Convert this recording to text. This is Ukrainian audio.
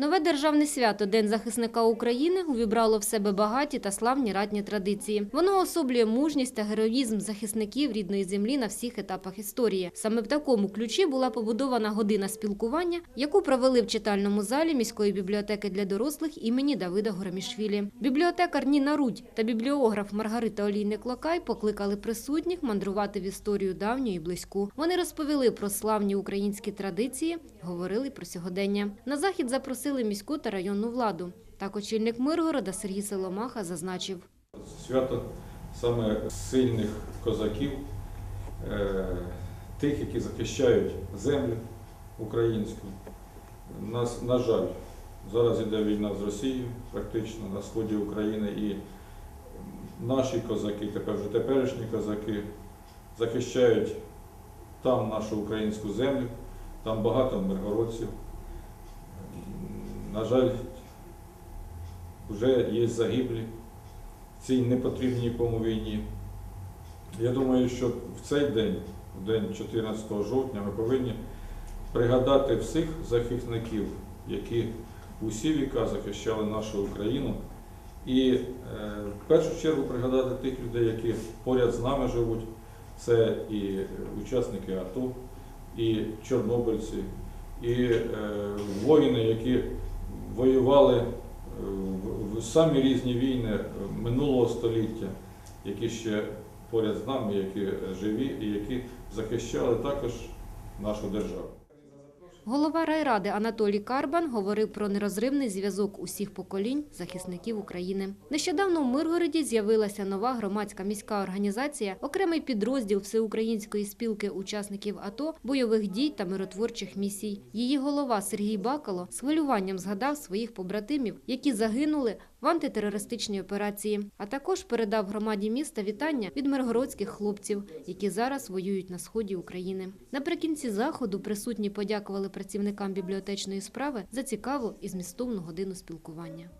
Нове державне свято День захисника України увібрало в себе багаті та славні ратні традиції. Воно особлює мужність та героїзм захисників рідної землі на всіх етапах історії. Саме в такому ключі була побудована година спілкування, яку провели в читальному залі міської бібліотеки для дорослих імені Давида Горамішвілі. Бібліотекар Ніна Рудь та бібліограф Маргарита Олійник-Локай покликали присутніх мандрувати в історію давню і близьку. Вони розповіли про славні українські традиції, говорили про сьогодення. На захід запросили міську та районну владу. Так очільник Миргорода Сергій Соломаха зазначив. Свято саме сильних козаків, е, тих, які захищають землю українську. Нас, на жаль, зараз йде війна з Росією, практично на сході України, і наші козаки, тепер вже теперішні козаки, захищають там нашу українську землю, там багато миргородців. На жаль, вже є загиблі в цій непотрібній нікому війні. Я думаю, що в цей день, в день 14 жовтня, ми повинні пригадати всіх захисників, які усі віка захищали нашу Україну. І е, в першу чергу пригадати тих людей, які поряд з нами живуть. Це і учасники АТО, і чорнобильці, і е, воїни, які воювали е, в- самі різні війни е, минулого століття, які ще поряд з нами, які живі і які захищали також нашу державу. Голова райради Анатолій Карбан говорив про нерозривний зв'язок усіх поколінь захисників України. Нещодавно в Миргороді з'явилася нова громадська міська організація, окремий підрозділ Всеукраїнської спілки учасників АТО, бойових дій та миротворчих місій. Її голова Сергій Бакало з хвилюванням згадав своїх побратимів, які загинули в антитерористичній операції, а також передав громаді міста вітання від миргородських хлопців, які зараз воюють на сході України. Наприкінці заходу присутні подякували працівникам бібліотечної справи за цікаву і змістовну годину спілкування.